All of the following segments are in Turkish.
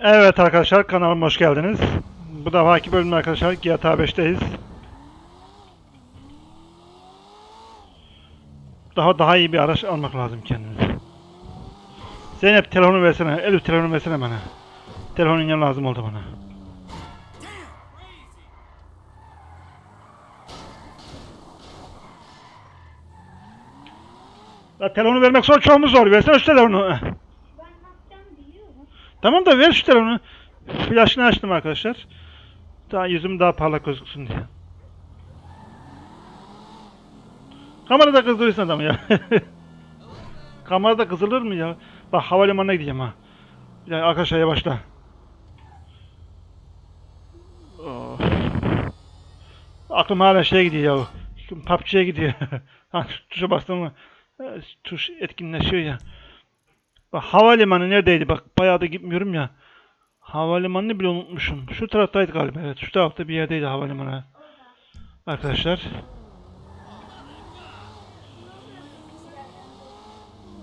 Evet arkadaşlar kanalıma hoş geldiniz. Bu defaki bölümde arkadaşlar GTA 5'teyiz. Daha daha iyi bir araç almak lazım kendimize. Zeynep telefonu versene. Elif telefonu versene bana. Telefonun yanı lazım oldu bana. Ya telefonu vermek zor çoğumuz zor. Versene şu telefonu. Tamam da ver şu telefonu. Flaşını açtım arkadaşlar. Daha yüzüm daha parlak gözüksün diye. Kamerada kızdırıyorsun adamı ya. Kamerada kızılır mı ya? Bak havalimanına gideceğim ha. Ya arkadaşlar yavaşla. Of. Aklım hala şeye gidiyor ya. PUBG'ye gidiyor. ha, tuşa bastım mı? e, Tuş etkinleşiyor ya. Bak havalimanı neredeydi? Bak bayağı da gitmiyorum ya. Havalimanını bile unutmuşum. Şu taraftaydı galiba. Evet şu tarafta bir yerdeydi havalimanı. Arkadaşlar.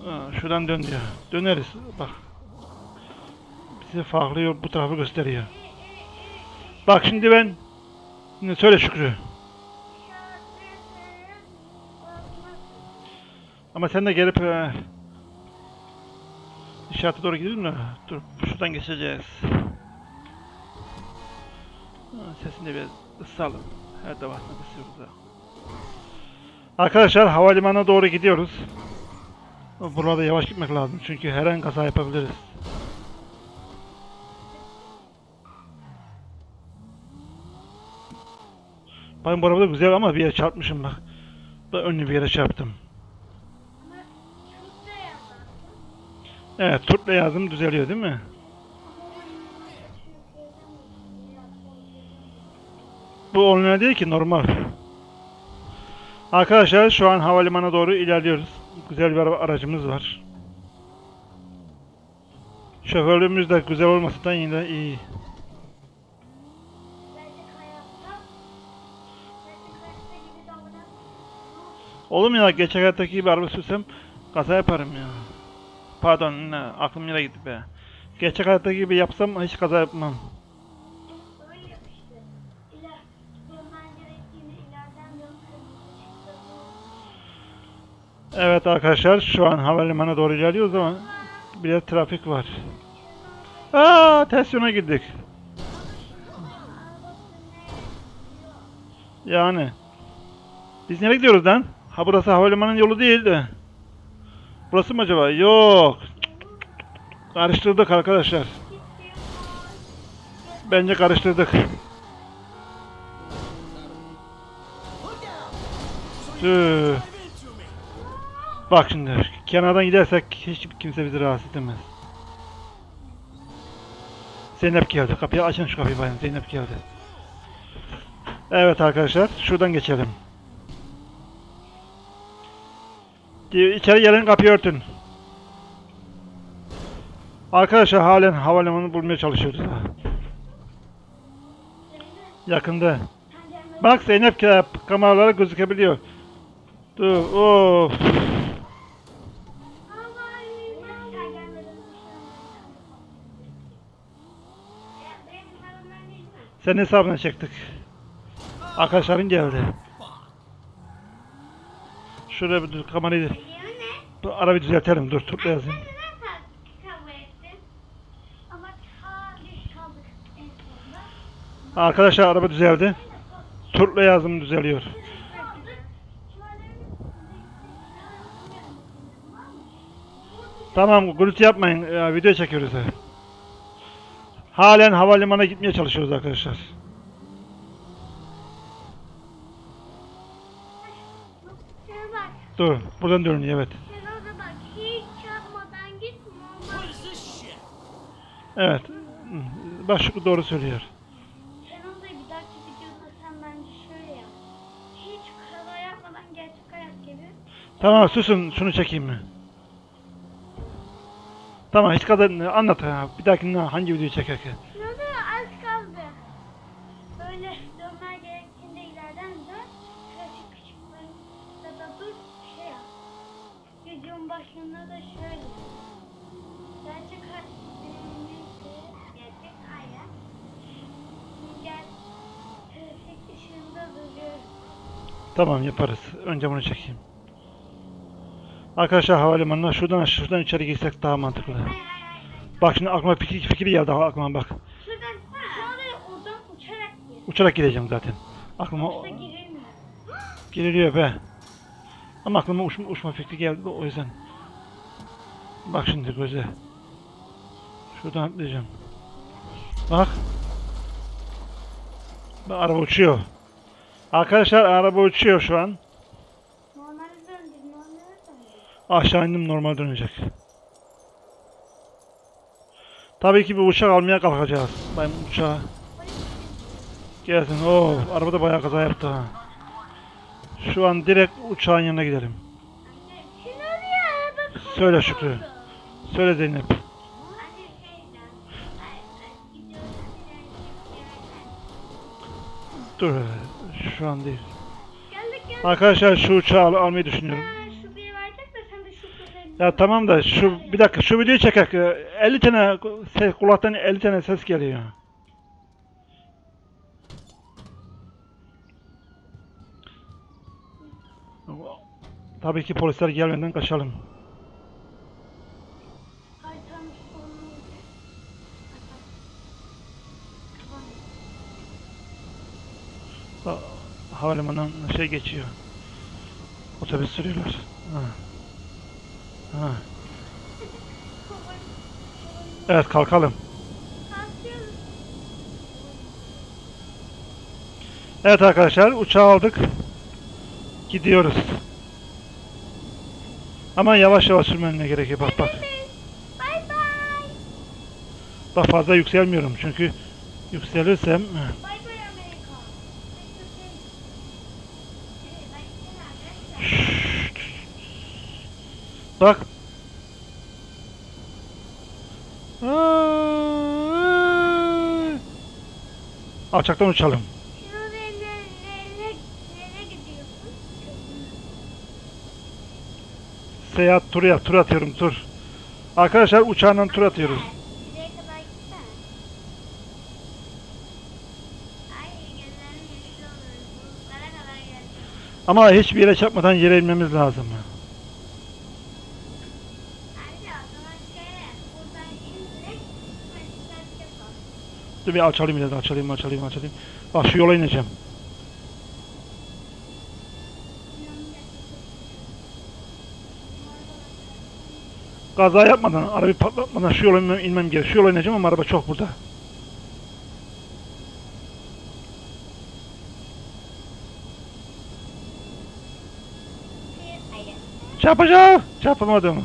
Aa, şuradan dön diyor. Döneriz. Bak. Bize farklı yol bu tarafı gösteriyor. Bak şimdi ben Şimdi söyle Şükrü. Ama sen de gelip e, işarete doğru gidelim mi? Dur şuradan geçeceğiz. Sesini biraz ısalım. Her defasında kısıyoruz ha. Arkadaşlar havalimanına doğru gidiyoruz. Burada yavaş gitmek lazım çünkü her an kaza yapabiliriz. Ben bu arabada güzel ama bir yere çarpmışım bak. Da önlü bir yere çarptım. Ama çok da yaparsın. Evet turtla yazdım düzeliyor değil mi? Bu onunla değil ki normal. Arkadaşlar şu an havalimanına doğru ilerliyoruz. Güzel bir aracımız var. Şoförlüğümüz de güzel olmasından yine iyi. Gibi mu ya geçen hayattaki bir araba sürsem kaza yaparım ya. Pardon ne aklım yere gitti be. Gerçek hayattaki gibi yapsam hiç kaza yapmam. Evet arkadaşlar şu an havalimanına doğru ilerliyoruz ama biraz trafik var. Aa ters girdik. Yani. Biz nereye gidiyoruz lan? Ha burası havalimanının yolu değil de. Burası mı acaba? Yok. Karıştırdık arkadaşlar. Bence karıştırdık. Tüh. Bak şimdi kenardan gidersek hiç kimse bizi rahatsız edemez. Zeynep geldi. Kapıyı açın şu kapıyı bayım. Zeynep geldi. Evet arkadaşlar şuradan geçelim. İçeri gelin kapıyı örtün. Arkadaşlar halen havalimanını bulmaya çalışıyoruz. Yakında. Bak Zeynep ke- kameralara gözükebiliyor. Dur. Of. Senin hesabına çektik. Arkadaşların geldi. Şuraya bir dur kamerayı dur, arabayı düzeltelim dur tut yazayım. Arkadaşlar araba düzeldi. Turla yazım düzeliyor. Tamam gürültü yapmayın. Ya, video çekiyoruz. ha. Halen havalimanına gitmeye çalışıyoruz arkadaşlar. Bak, Dur. Buradan dönüyor evet. şuna da bak. Hiç çarpmadan gitme olmaz. Evet. Şu doğru söylüyor. Sen da bir dahaki videoda sen bence şöyle yap. Hiç kaza yapmadan gerçek hayat gibi. Tamam susun şunu çekeyim mi? Tamam hiç kadar anlat ha. Bir dahakinde hangi videoyu çekerken. Şuna da az kaldı. Böyle dönmen gerektiğinde ileriden dön. Trafik ışıklarında da dur. Şey yap. Videonun başında da şöyle. Gerçek hayat... Neyse. Tamam yaparız. Önce bunu çekeyim. Arkadaşlar havalimanına şuradan şuradan içeri girsek daha mantıklı. Bak şimdi aklıma fikir, fikir geldi aklıma bak. Şuradan şuraya oradan uçarak gir. Uçarak gideceğim zaten. Aklıma. Giriliyor be. Ama aklıma uçma, uçma fikri geldi o yüzden. Bak şimdi göze. Şuradan atlayacağım. Bak. Bak araba uçuyor. Arkadaşlar araba uçuyor şu an. Normale döndür, normale döndür. Aşağı indim normal dönecek. Tabii ki bir uçak almaya kalkacağız. Ben uçağa gelsin. Oo, araba da bayağı kaza yaptı ha. Şu an direkt uçağın yanına gidelim. Söyle Şükrü. Söyle Zeynep. Dur. Şu an değil. Geldik geldik. Arkadaşlar şu uçağı al- almayı düşünüyorum. Ha, şu bir verecek de sen de şu kızı. Ya tamam da şu bir dakika şu videoyu çekek. Ee, 50 tane ses, kulaktan 50 tane ses geliyor. Tabii ki polisler gelmeden kaçalım. Kaytarmış onu. Ha- Havalimanından şey geçiyor. Otobüs sürüyorlar. Ha. Ha. Evet kalkalım. Evet arkadaşlar uçağı aldık. Gidiyoruz. Ama yavaş yavaş sürmene gerekiyor. Bak bak. Bye bye. Bak fazla yükselmiyorum çünkü yükselirsem Bye Bak. Alçaktan uçalım. Seyahat turu yap, tur atıyorum tur. Arkadaşlar uçağından tur atıyoruz. Ama hiçbir yere çarpmadan yere inmemiz lazım. Ayrıca o zaman şöyle buradan indik. Mesutlar yapalım. Dur bir alçalayım biraz, alçalayayım, alçalayayım, alçalayayım. Bak şu yola ineceğim. Kaza yapmadan, arabayı patlatmadan şu yola inmem, inmem gerek. Şu yola ineceğim ama araba çok burada. Çarpacağım. Çarpamadım.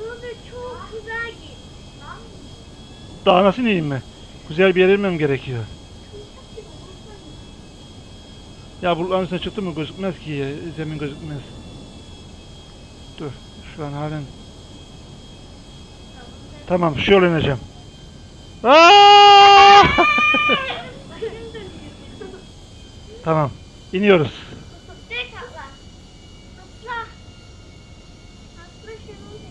Burada çok güzel git. Lan Daha nasıl ineyim mi? Güzel bir yere inmem gerekiyor. Ya bulutların üstüne çıktı mı gözükmez ki. Zemin gözükmez. Dur. Şu an halen. Tamam şu yola ineceğim. Tamam. iniyoruz. Direkt atla. Atla. Atla şimdi.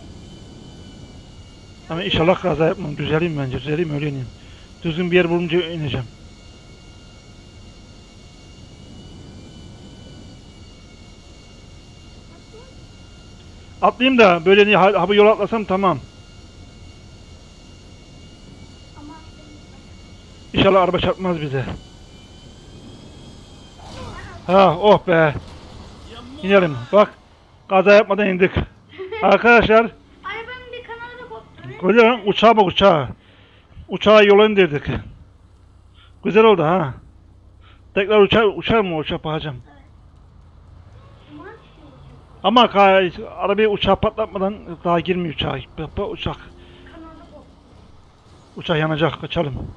Ama inşallah kaza yapmam. Düzeleyim bence. Düzeleyim öyle ineyim. Düzgün bir yer bulunca ineceğim. Atlayayım da böyle ni- ha, ha bu yola atlasam tamam. Ama İnşallah araba çarpmaz bize. Ha oh be. İnelim. Bak. Kaza yapmadan indik. Arkadaşlar görüyor musun? Uçağa bak uçağa. Uçağı yola indirdik. Güzel oldu ha. Tekrar uçar, uçar mı uçak bakacağım. Ama arabayı uçağa patlatmadan daha girmiyor uçağa. Uçak. Uçak yanacak. Kaçalım.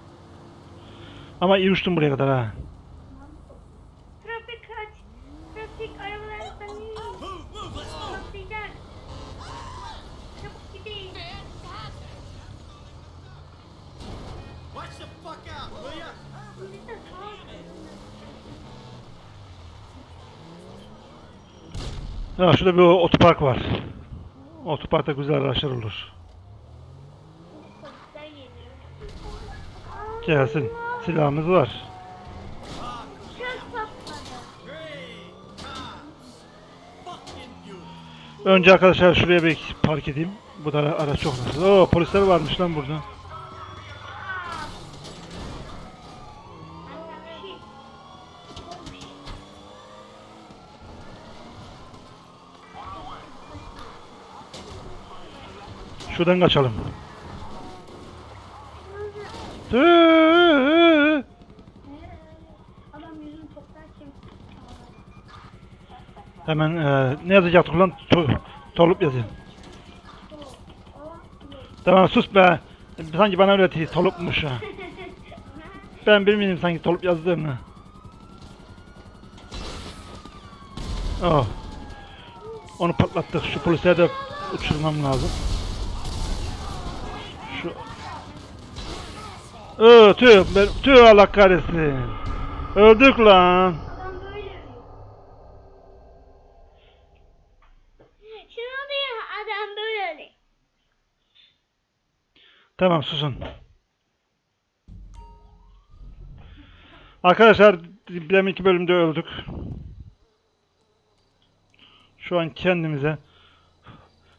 Ama iyi uçtum buraya kadar ha. Ha, şurada bir otopark var. Otoparkta güzel araçlar olur. Gelsin. Silahımız var. Önce arkadaşlar şuraya bir park edeyim. Bu da araç çok nasıl. Oo polisler varmış lan burada. Şuradan kaçalım. Hemen e, ne yazacaktık lan? To- Tolup yazayım. Tamam sus be. Sanki bana öğretiyor. Tolupmuş ha. Ben bilmiyorum sanki tolup yazdığını. Oh. Onu patlattık. Şu polisleri de uçurmam lazım. Ee, tüh, ben, tüh Allah kahretsin. Öldük lan. adam böyle Şunu diyor adam böyle Tamam susun. Arkadaşlar deminki bölümde öldük. Şu an kendimize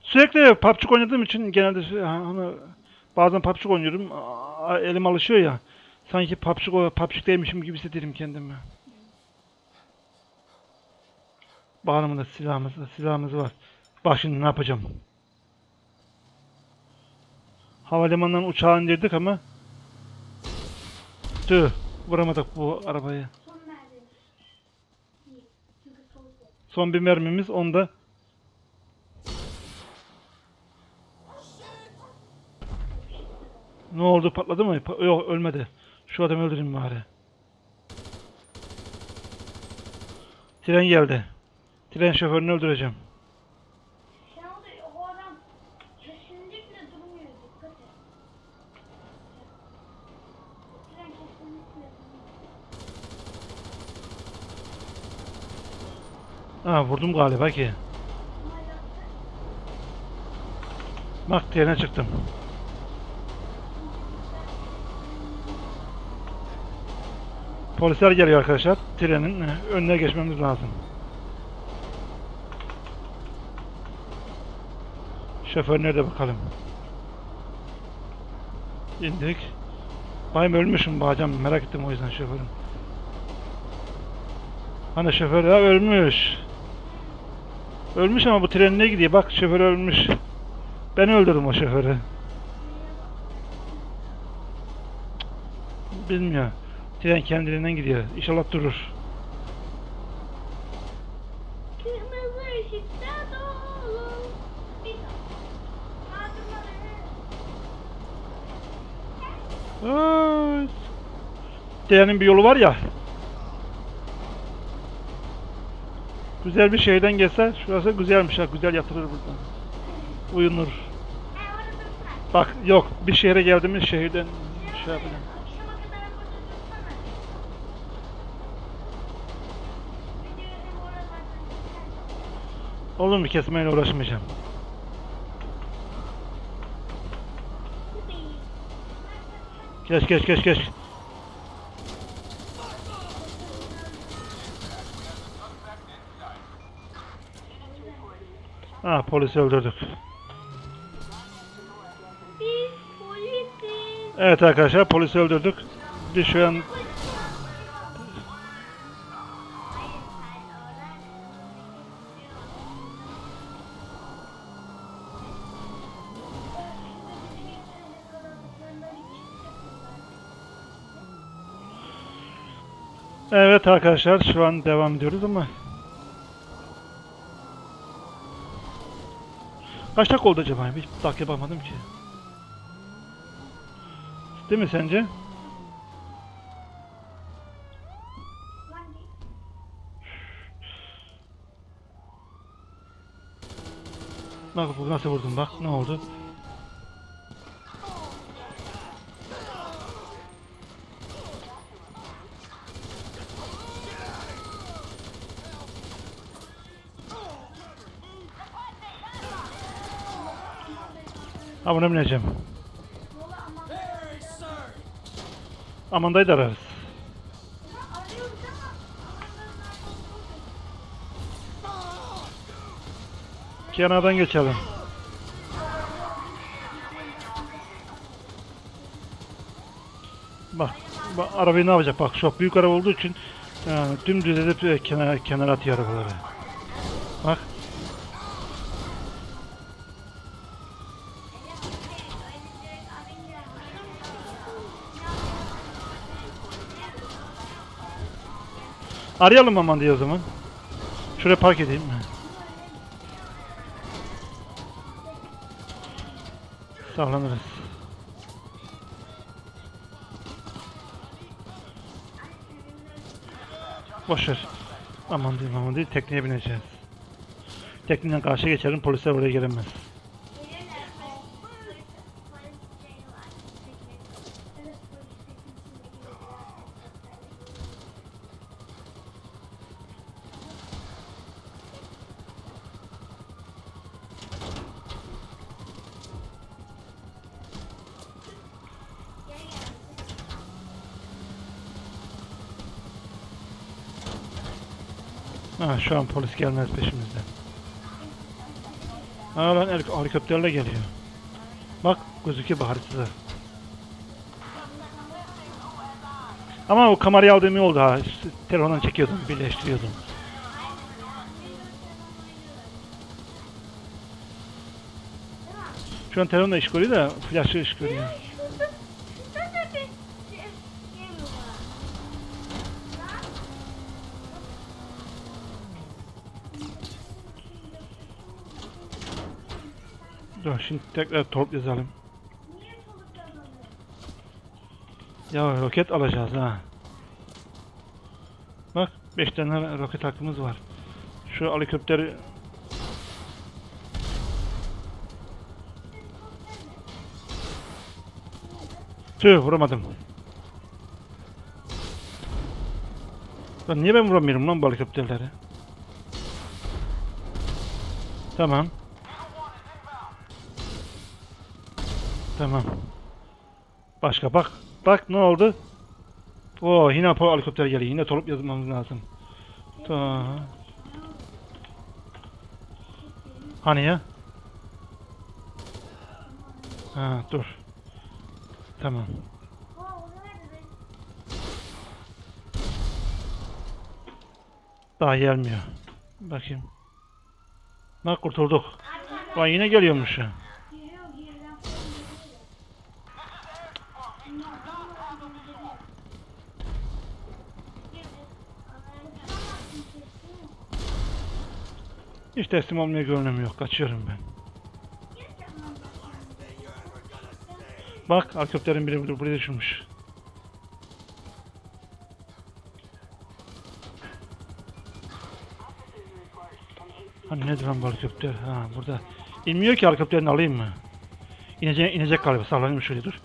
sürekli PUBG oynadığım için genelde hani bazen PUBG oynuyorum. aa, Elim alışıyor ya. Sanki PUBG PUBG'deymişim gibi hissederim kendimi. Bağlamında silahımız, silahımız var. Bak şimdi ne yapacağım. Havalimanından uçağı indirdik ama tüh vuramadık bu arabayı. son bir mermimiz onda. Ne oldu patladı mı? Pa- Yok ölmedi. Şu adamı öldüreyim bari. Tren geldi. Tren şoförünü öldüreceğim. Ha vurdum galiba ki. Bak trene çıktım. Polisler geliyor arkadaşlar. Trenin e, önüne geçmemiz lazım. Şoför nerede bakalım. İndik. Bayım ölmüşüm bacım. Merak ettim o yüzden şoförüm. Hani şoför ya ölmüş. Ölmüş ama bu tren ne gidiyor? Bak şoför ölmüş. Ben öldürdüm o şoförü. Bilmiyor. Tren kendiliğinden gidiyor. İnşallah durur. Kırmızı ışıkta dolu. Trenin bir yolu var ya. Güzel bir şeyden geçse şurası güzelmiş ha. Güzel yatırır buradan. Uyunur. Bak yok bir şehre geldiğimiz şehirden şey yapacağım. Olur mu kesmeyle uğraşmayacağım. Geç geç geç geç. Ha polisi öldürdük. Evet arkadaşlar polisi öldürdük. Biz şu an Evet arkadaşlar şu an devam ediyoruz ama Kaç dakika oldu acaba? Hiç dakika bakmadım ki. Değil mi sence? Bak nasıl vurdum bak ne oldu? Ha buna bineceğim. Amanda'yı da ararız. Kenardan geçelim. Bak, bak arabayı ne yapacak? Bak çok büyük araba olduğu için yani dümdüz edip e, kenara, kenara atıyor arabaları. Arayalım aman diye o zaman. Şuraya park edeyim. Sağlanırız. Boşver. Aman diyeyim aman değil tekneye bineceğiz. Tekneden karşı geçelim polisler oraya gelemez. Şu an polis gelmez peşimizden. Ha lan helik- helikopterle geliyor. Bak gözüküyor bak haritada. Ama o kamerayı aldığım iyi oldu ha. Telefondan çekiyordum, birleştiriyordum. Şu an telefonda iş görüyor da flaşı iş görüyor. Dur şimdi tekrar top yazalım. Ya roket alacağız ha. Bak 5 tane roket hakkımız var. Şu helikopteri Tüh vuramadım. Lan niye ben vuramıyorum lan bu helikopterleri? Tamam. Tamam. Başka bak. Bak ne oldu? Oo yine Apollo helikopter geliyor. Yine tolup yazmamız lazım. Ta. Hani ya? Ha dur. Tamam. Daha gelmiyor. Bakayım. Bak kurtulduk. Vay yine geliyormuş ya. Hiç teslim olmaya gönlüm yok. Kaçıyorum ben. Bak helikopterin biri bur- buraya düşmüş. Hani nedir lan bu helikopter? Ha burada. İnmiyor ki helikopterini alayım mı? İnecek, inecek galiba. Sallanayım şöyle dur.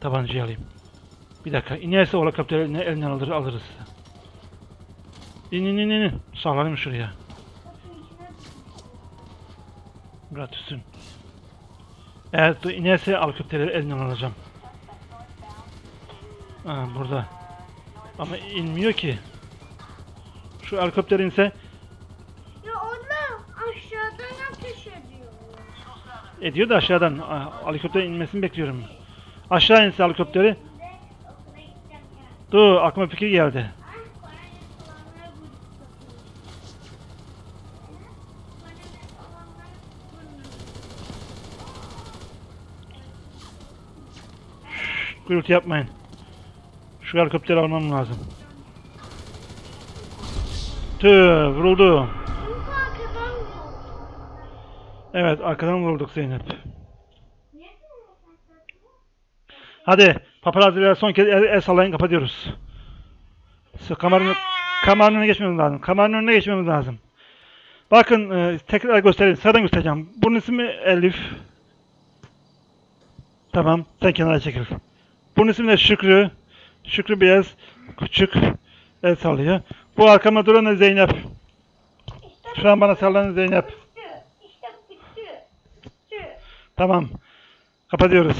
Tabancayı alayım. Bir dakika. İnerse o eline, elinden alır, alırız. İn in in in. Sallanayım şuraya. Bırak düşsün. Eğer inerse helikopteri elinden alacağım. Ha, burada. Ama inmiyor ki. Şu helikopter inse Ya onlar aşağıdan ateş ediyor. ediyor da aşağıdan ha, helikopter inmesini bekliyorum. Aşağı inse helikopteri. Dur aklıma fikir geldi. Ah, bana ne olanlara buyruk satıyor. Bana ne olanlara buyruk Gürültü yapmayın. Şu helikopteri almam lazım. Tüh vuruldu. Evet arkadan vurulduk Zeynep. Hadi paparazziler son kez el, el sallayın kapatıyoruz. Kameranın, kameranın önüne geçmemiz lazım. Kameranın önüne geçmemiz lazım. Bakın e, tekrar göstereyim. Sıradan göstereceğim. Bunun ismi Elif. Tamam. Sen kenara çekil. Bunun ismi de Şükrü. Şükrü Beyaz. Küçük. El sallıyor. Bu arkama duran da Zeynep. Şu an bana sallanan Zeynep. Tamam. Kapatıyoruz.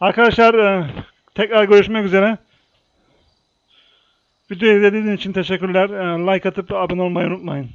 Arkadaşlar e, tekrar görüşmek üzere. Videoyu izlediğiniz için teşekkürler. E, Like atıp abone olmayı unutmayın.